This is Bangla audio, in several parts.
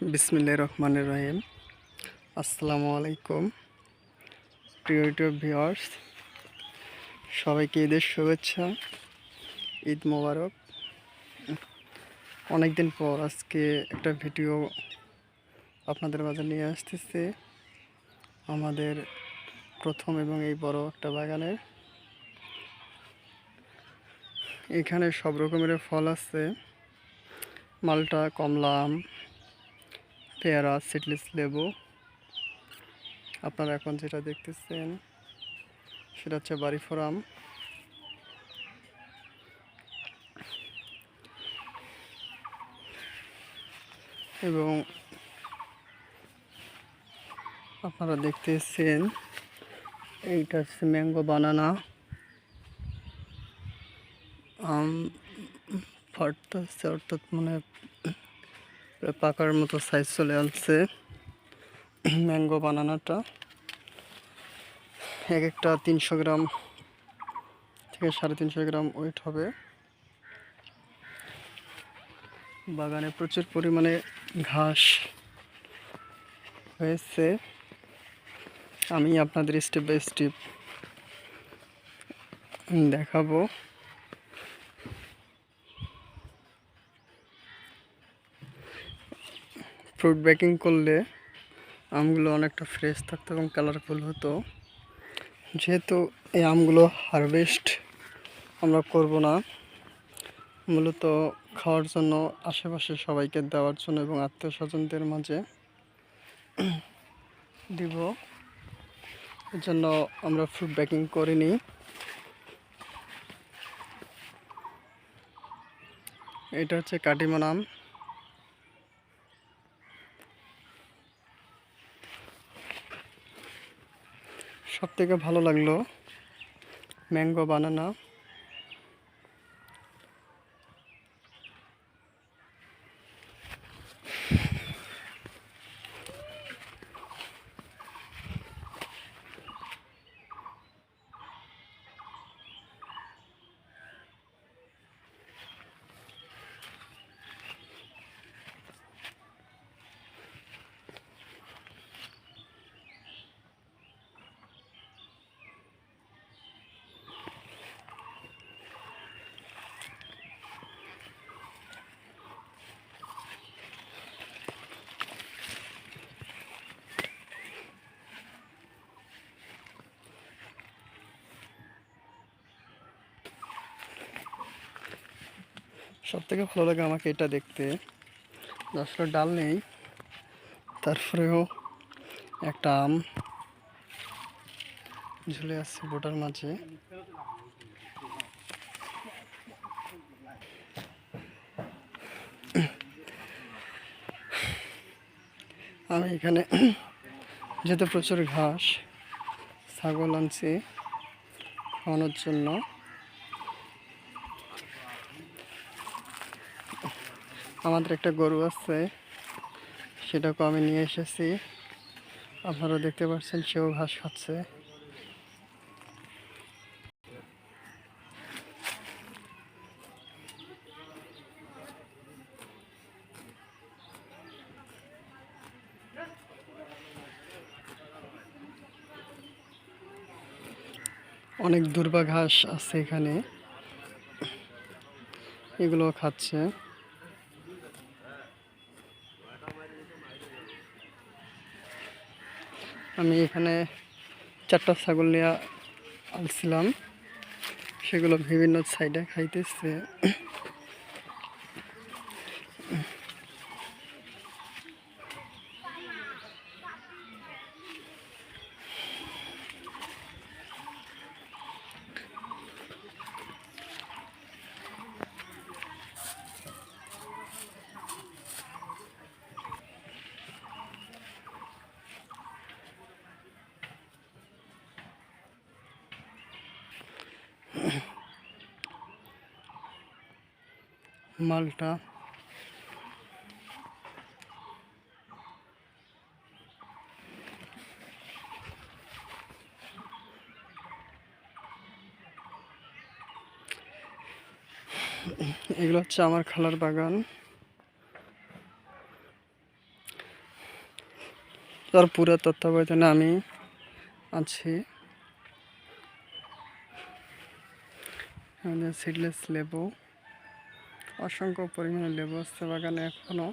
বিসমিল্লা রহমানের রহিম। আসসালামু আলাইকুম। প্রিয় ইউটিউব ভিওয়ার্স সবাইকে ঈদের শুভেচ্ছা, ঈদ মোবারক। অনেকদিন পর আজকে একটা ভিডিও আপনাদের মাঝে নিয়ে আসতেছে। আমাদের প্রথম এবং এই বড় একটা বাগানের। এখানে সব রকমের ফল আছে। মালটা, কমলা পেয়ারা সিডলিস লেবু। আপনারা এখন যেটা দেখতেছেন, সেটা হচ্ছে বাড়ি ফোরাম। এবং আপনারা দেখতেছেন, এইটা হচ্ছে ম্যাঙ্গো বানানা। আম ফাটতেছে অর্থাৎ মানে পাকার মতো সাইজ চলে আসছে ম্যাঙ্গো বানানাটা। এক একটা তিনশো গ্রাম থেকে সাড়ে তিনশো গ্রাম ওয়েট হবে। বাগানে প্রচুর পরিমাণে ঘাস হয়েছে। আমি আপনাদের স্টেপ বাই স্টেপ দেখাবো। ফ্রুট বেকিং করলে আমগুলো অনেকটা ফ্রেশ থাকতো এবং কালারফুল হতো। যেহেতু এই আমগুলো হারভেস্ট আমরা করব না, মূলত খাওয়ার জন্য আশেপাশে সবাইকে দেওয়ার জন্য এবং আত্মীয় স্বজনদের মাঝে দিব। এর জন্য আমরা ফ্রুট বেকিং করিনি। এটা হচ্ছে কাটিমন আম সব থেকে ভালো লাগল ম্যাঙ্গো বানানা। সব থেকে ভালো লাগে আমাকে এটা দেখতে। আসলে ডাল নেই, তারপরেও একটা আম ঝুলে আসছে বোটার মাঝে। আমি এখানে যেতে প্রচুর ঘাস, ছাগল আনছি, খাওয়ানোর জন্য। আমাদের একটা গরু আছে, সেটাকে আমি নিয়ে এসেছি। আপনারা দেখতে পাচ্ছেন, সেও ঘাস খাচ্ছে। অনেক দুর্বা ঘাস আছে এখানে। এগুলো খাচ্ছে। আমি এখানে চারটা ছাগল নিয়ে আনছিলাম। সেগুলো বিভিন্ন সাইডে খাইতেছে। মালটা। এগুলো হচ্ছে আমার খালার বাগান। তার পুরো তত্ত্বাবধানে আমি আছি। সিডলেস লেবু। অসংখ্য পরিমাণে লেবু আসছে বাগানে এখনও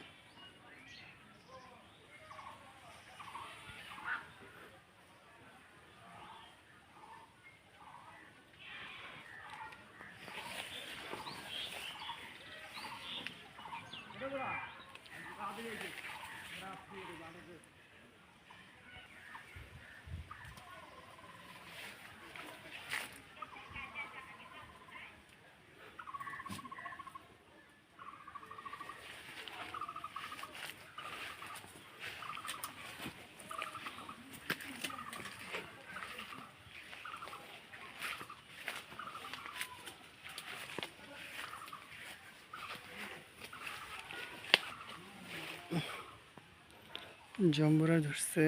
জম্বুরা ধরছে।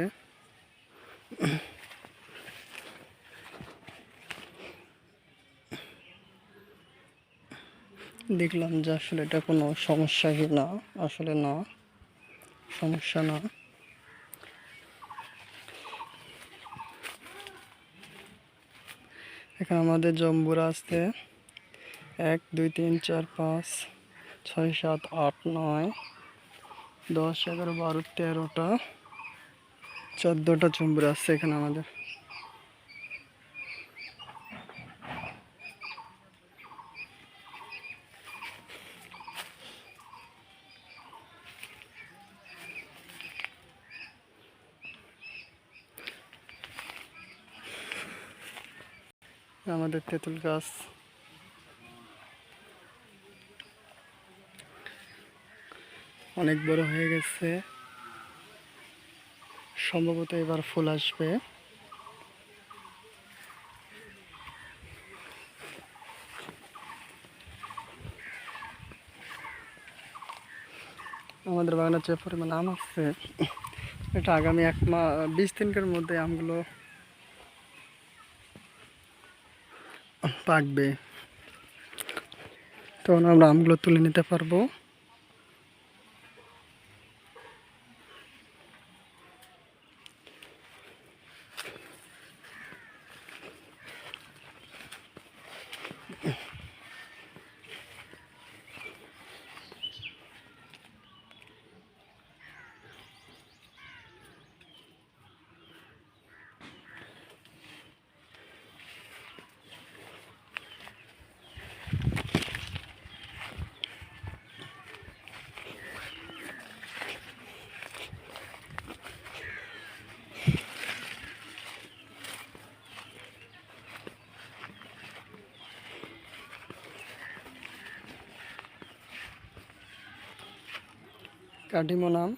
দেখলাম যে আসলে এটা কোনো সমস্যা কি না, আসলে না, সমস্যা না। এখানে আমাদের জম্বুরা আসতে এক, দুই, তিন, চার, পাঁচ, ছয়, সাত, আট, নয়। দশ এগারো বারো তেরোটা চোদ্দোটা জম্বুরা আছে এখানে আমাদের। আমাদের তেঁতুল গাছ। অনেক বড় হয়ে গেছে। সম্ভবত এবার ফুল আসবে। আমাদের বাগানে যে পরিমাণ আম আছে, এটা আগামী এক মা, বিশ দিনের মধ্যে আমগুলো পাকবে। তখন আমরা আমগুলো তুলে নিতে পারব। কাঠিমো নাম।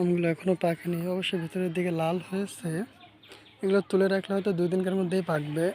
আমগুলো এখনও পাকেনি, অবশ্যই ভিতরের দিকে লাল হয়েছে। এগুলো তুলে রাখলে হয়তো দুই দিনকার মধ্যেই পাকবে।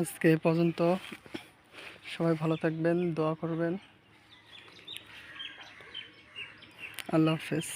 আজকে পর্যন্ত। সবাই ভালো থাকবেন দোয়া করবেন। আল্লাহ হাফেজ।